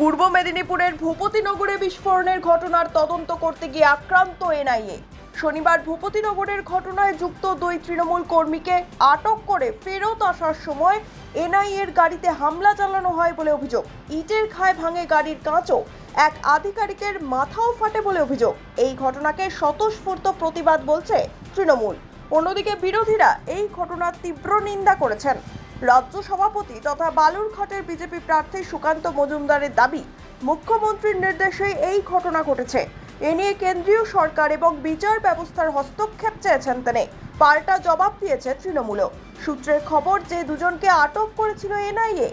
পূর্ব মেদিনীপুরের ভূপতিনগরে বিস্ফোরণের ঘটনার তদন্ত করতে গিয়ে আক্রান্ত এনআইএ। শনিবার ভূপতিনগরের ঘটনায় যুক্ত দুই তৃণমূল কর্মীকে আটক করে ফেরত আসার সময় এনআইএর গাড়িতে হামলা চালানো হয় বলে অভিযোগ। ইটের খায় ভাঙে গাড়ির কাঁচও এক আধিকারিকের মাথাও ফাটে বলে অভিযোগ। এই ঘটনাকে স্বতঃস্ফূর্ত প্রতিবাদ বলছে তৃণমূল। অন্যদিকে বিরোধীরা এই ঘটনার তীব্র নিন্দা করেছেন। রাজ্য সভাপতি তথা বালুরঘাটের বিজেপি প্রার্থী সুকান্ত মজুমদারের দাবি, মুখ্যমন্ত্রীর নির্দেশে এই ঘটনা ঘটেছে। এ নিয়ে কেন্দ্রীয় সরকার এবং বিচার ব্যবস্থার হস্তক্ষেপ চেয়েছেন তিনি। পাল্টা জবাব দিয়েছে তৃণমূলও। সূত্রের খবর যে দুজনকে আটক করেছিল এনআইএ,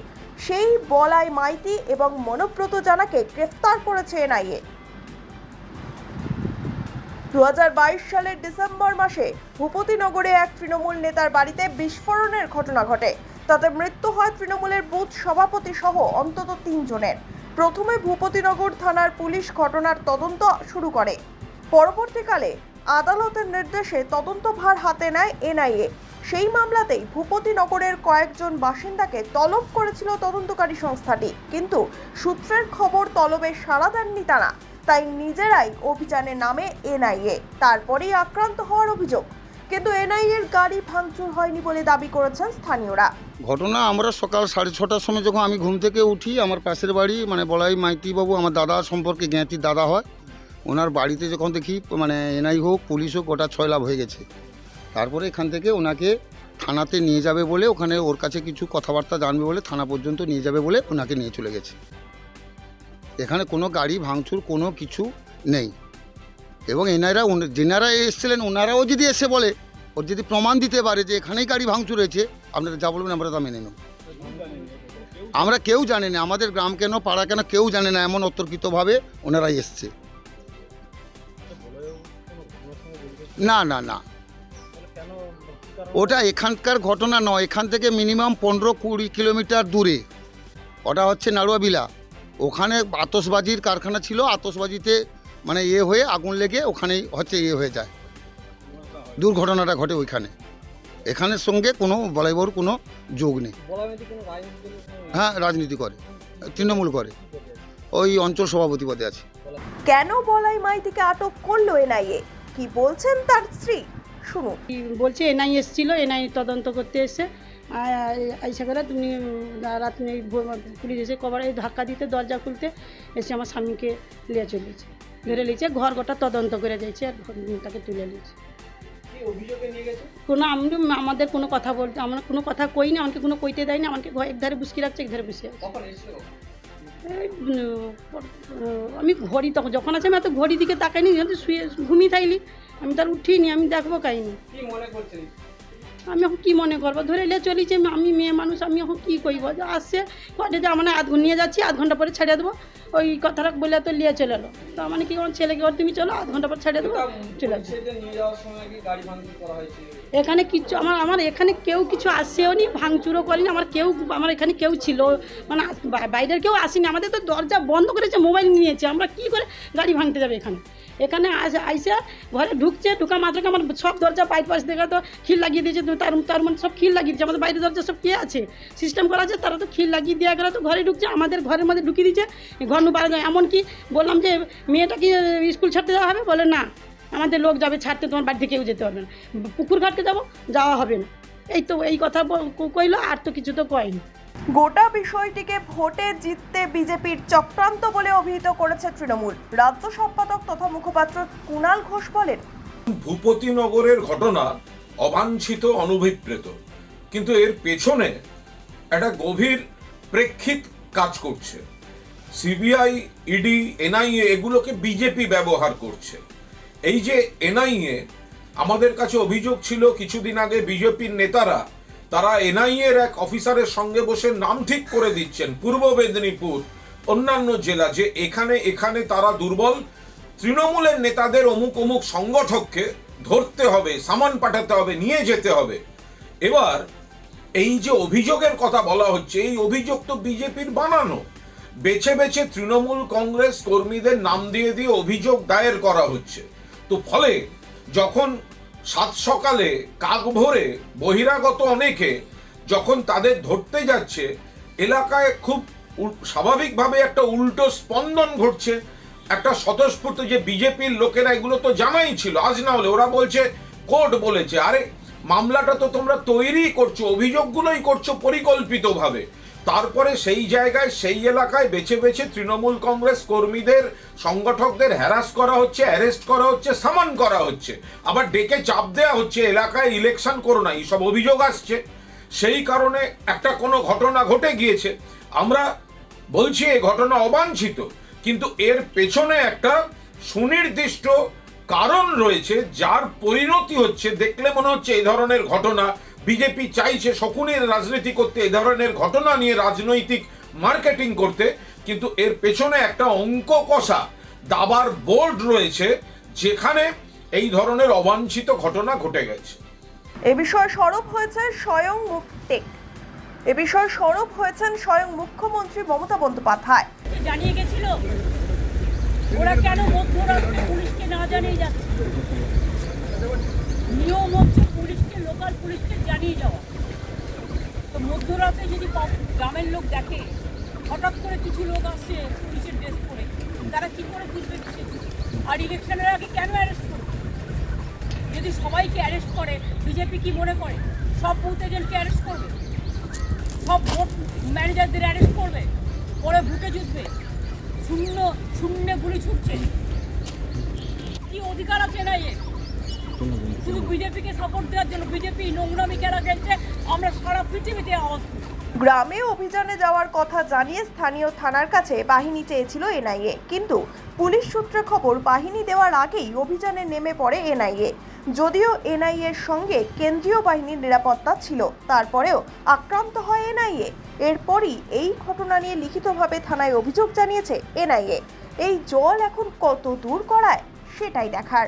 সেই বলাই মাইতি এবং মনোব্রত জানাকে গ্রেফতার করেছে এনআইএ। দু হাজার বাইশ সালের ডিসেম্বর মাসে ভূপতিনগরে এক তৃণমূল নেতার বাড়িতে বিস্ফোরণের ঘটনা ঘটে। তাতে মৃত্যু হয় তৃণমূলের বুথ সভাপতি সহ অন্তত তিনজনের। প্রথমে ভূপতিনগর থানার পুলিশ ঘটনার তদন্ত শুরু করে। পরবর্তীকালে আদালতের নির্দেশে তদন্তভার হাতে নেয় এনআইএ। সেই মামলাতেই ভূপতিনগরের কয়েকজন বাসিন্দাকে তলব করেছিল তদন্তকারী সংস্থাটি। কিন্তু সূত্রের খবর, তলবে সাড়া দেননি তারা। তাই নিজেরাই অভিযানে নামে এনআইএ। তারপরেই আক্রান্ত হওয়ার অভিযোগ। কিন্তু এনআইএর গাড়ি ভাঙচুর হয়নি বলে দাবি করেছেন স্থানীয়রা। ঘটনা আমরা সকাল সাড়ে ছটার সময় যখন আমি ঘুম থেকে উঠি, আমার পাশের বাড়ি মানে বলাই মাইতি বাবু আমার দাদা সম্পর্কে জ্ঞাতির দাদা হয়। ওনার বাড়িতে যখন দেখি মানে এনআই হোক, পুলিশ হোক, ওটা ছয় লাভ হয়ে গেছে। তারপরে এখান থেকে ওনাকে থানাতে নিয়ে যাবে বলে, ওখানে ওর কাছে কিছু কথাবার্তা জানবে বলে, থানা পর্যন্ত নিয়ে যাবে বলে ওনাকে নিয়ে চলে গেছে। এখানে কোনো গাড়ি ভাঙচুর, কোনো কিছু নেই। এবং এনারা যেনারা এসেছিলেন ওনারাও যদি এসে বলে ওর যদি প্রমাণ দিতে পারে যে এখানেই গাড়ি ভাঙচুর হয়েছে, আপনারা যা বলবেন আমরা তা মেনে নেব। আমরা কেউ জানি না, আমাদের গ্রাম কেন, পাড়া কেন, কেউ জানে না, এমন অতর্কিতভাবে ওনারাই এসছে। না না না। ওটা এখানকার ঘটনা নয়, এখান থেকে মিনিমাম পনেরো কুড়ি কিলোমিটার দূরে। ওটা হচ্ছে নাড়ুয়াবিলা। ওখানে আতসবাজির কারখানা ছিল আতসবাজিতে মানে ইয়ে হয়ে আগুন লেগে ওখানেই হচ্ছে ইয়ে হয়ে যায়। দুর্ঘটনাটা ঘটে ওইখানে। এখানের সঙ্গে কোনো বলাইবর কোনো যোগ নেই। হ্যাঁ রাজনীতি করে তৃণমূল করে। ওই অঞ্চল সভাপতি পদে আছে। কেন বলাই মাইতিকে আটক করল এনআইএ? কি বলছেন তার স্ত্রী? শুনুন। কি বলছে এনআই এসেছিল এনআই তদন্ত করতে এসে আইসা করে তুমি রাত নেই পুলিশ এসে কবার ধাক্কা দিতে দরজা খুলতে এসে আমার স্বামীকে নিয়ে চলেছে ধরে নিয়েছে ঘর গোটা তদন্ত করে দিয়েছে আর তাকে তুলে নিয়েছে। কোনো আমি আমাদের কোনো কথা বলতে আমরা কোনো কথা কই না আমাকে কোনো কইতে দেয় না আমাকে ঘর এক ধারে বুসকি রাখছে এক ধারে বসে আমি ঘড়ি তখন যখন আছে আমি এত ঘড়ি দিকে তাকাইনি যখন শুয়ে ঘুমিয়ে থাকলি আমি তার উঠিনি আমি দেখব কাহিনি। আমি এখন কী মনে করব? ধরে এলে চলেছে আমি মেয়ে মানুষ আমি এখন কী করব যে আসছে কটে যে আমার আধ নিয়ে যাচ্ছি আধ ঘণ্টা পরে ছেড়ে দেবো। ওই কথাটা বলে তো নিয়ে চলে এলো। তো মানে কি আমার ছেলেকে ওর তুমি চলো আধ ঘণ্টা পর ছেড়ে দেবো চলে এখানে কিচ্ছু আমার আমার এখানে কেউ কিছু আসেও নি ভাঙচুরও করেনি আমার কেউ আমার এখানে কেউ ছিল মানে বাইরের কেউ আসেনি আমাদের তো দরজা বন্ধ করেছে মোবাইল নিয়েছে আমরা কি করে গাড়ি ভাঙতে যাবে এখানে? এখানে আস আইসা ঘরে ঢুকছে ঢুকা মাত্রকে আমার সব দরজা পাইপ পাশ থেকে তো খিল লাগিয়ে দিয়েছে তার তার মধ্যে সব খিল লাগিয়ে দিয়েছে আমাদের বাইরের দরজা সব কে আছে? সিস্টেম করা আছে তারা তো খিল লাগিয়ে দেওয়া গেলে তো ঘরে ঢুকছে আমাদের ঘরের মধ্যে ঢুকিয়ে দিচ্ছে ঘর নু পারা যায়। এমনকি বললাম যে মেয়েটা কি স্কুল ছাড়তে যাওয়া হবে? বলে না আমাদের লোক যাবে ছাড়তে তোমার বাড়িতে কেউ যেতে পারবে না। পুকুর ঘাটতে যাব যাওয়া হবে না। এই তো এই কথা কইলো আর তো কিছু তো কয়নি। গোটা বিষয়টিকে ভোটে জিততে বিজেপির চক্রান্ত বলে অভিহিত করেছে তৃণমূল। রাজ্য সম্পাদক তথা মুখপাত্র কুণাল ঘোষ বলেন ভূপতিনগরের ঘটনা অবাঞ্ছিত অনভিপ্রেত কিন্তু এর পেছনে একটা গভীর প্রেক্ষিত কাজ করছে। সিবিআই, ইডি, এনআইএ এগুলোকে বিজেপি ব্যবহার করছে। এই যে এনআইএ, আমাদের কাছে অভিযোগ ছিল কিছুদিন আগে বিজেপির নেতারা, তারা এনআইএ এর এক অফিসারের সঙ্গে বসে নাম ঠিক করে দিচ্ছেন, পূর্ব মেদিনীপুর, অন্যান্য জেলা, যে এখানে এখানে তারা দুর্বল। তৃণমূলের নেতাদের অমুক অমুক সংগঠককে ধরতে হবে, সামান পাঠাতে হবে, নিয়ে যেতে হবে। এবার এই যে অভিযোগের কথা বলা হচ্ছে, এই অভিযোগ তো বিজেপির বানানো। বেছে বেছে তৃণমূল কংগ্রেস কর্মীদের নাম দিয়ে দিয়ে অভিযোগ দায়ের করা হচ্ছে। তো ফলে যখন সাত সকালে কাক ভরে বহিরাগত অনেকে যখন তাদের ধরতে যাচ্ছে, এলাকায় খুব স্বাভাবিকভাবে একটা উল্টো স্পন্দন ঘটছে। একটা স্বতঃস্ফূর্ত যে বিজেপির লোকেরা এগুলো তো জানাই ছিল, আজ না হলে ওরা বলছে, কোর্ট বলেছে। আরে, মামলাটা তো তোমরা তৈরি করছ, অভিযোগগুলোই করছ পরিকল্পিতভাবে। তারপরে সেই জায়গায়, সেই এলাকায় বেছে বেছে তৃণমূল কংগ্রেস কর্মীদের, সংগঠকদের হ্যারাস করা হচ্ছে অ্যারেস্ট করা হচ্ছে সামান করা হচ্ছে। আবার ডেকে চাপ দেওয়া হচ্ছে, এলাকায় ইলেকশন করো না, এইসব অভিযোগ আসছে। সেই কারণে একটা কোনো ঘটনা ঘটে গিয়েছে। আমরা বলছি এই ঘটনা অবাঞ্ছিত, কিন্তু এর পেছনে একটা সুনির্দিষ্ট কারণ রয়েছে, যার পরিণতি হচ্ছে, দেখলে মনে হচ্ছে এই ধরনের ঘটনা। বিজেপি চাইছে শকুনের রাজনীতি করতে এ ধরনের ঘটনা নিয়ে রাজনৈতিক মার্কেটিং করতে কিন্তু এর পেছনে একটা অঙ্ক কষা দাবার বোর্ড রয়েছে যেখানে এই ধরনের অবাঞ্ছিত ঘটনা ঘটে গেছে। এ বিষয়ে সরব হয়েছে স্বয়ং মুক্তেক এ বিষয়ে সরব হয়েছেন স্বয়ং মুখ্যমন্ত্রী মমতা বন্দ্যোপাধ্যায়। জানিয়ে গেছিল ওরা কেন মধ্যরাত্রে পুলিশকে না জানিয়ে যাচ্ছে। নিয়ম হচ্ছে পুলিশকে লোকাল পুলিশকে জানিয়ে যাওয়া। তো মধ্যরাতে যদি গ্রামের লোক দেখে, হঠাৎ করে কিছু লোক আসছে পুলিশের ড্রেস পরে, তারা কি করে বুঝবে কিসের আর ইলেকশনের আগে কেন অ্যারেস্ট করবে? যদি সবাইকে অ্যারেস্ট করে বিজেপি কি মনে করে? সব বুথ এজেন্টকে অ্যারেস্ট করবে? সব ভোট ম্যানেজারদের অ্যারেস্ট করবে? পরে ভুটে জিতবে? শূন্য শূন্য গুলি ছুটছে? কি অধিকার আছে না এর? শুধু বিজেপিকে সাপোর্ট দেওয়ার জন্য বিজেপি নোংরামি খেলা খেলছে আমরা সারা পৃথিবীতে তুলি। গ্রামে অভিযানে যাওয়ার কথা জানিয়ে স্থানীয় থানার কাছে বাহিনী চেয়েছিল এনআইএ। কিন্তু পুলিশ সূত্রে খবর, বাহিনী দেওয়ার আগেই অভিযানে নেমে পড়ে এনআইএ। যদিও এনআইএর সঙ্গে কেন্দ্রীয় বাহিনীর নিরাপত্তা ছিল, তারপরেও আক্রান্ত হয় এনআইএ। এরপরই এই ঘটনা নিয়ে লিখিতভাবে থানায় অভিযোগ জানিয়েছে এনআইএ। এই জল এখন কত দূর করায় সেটাই দেখার।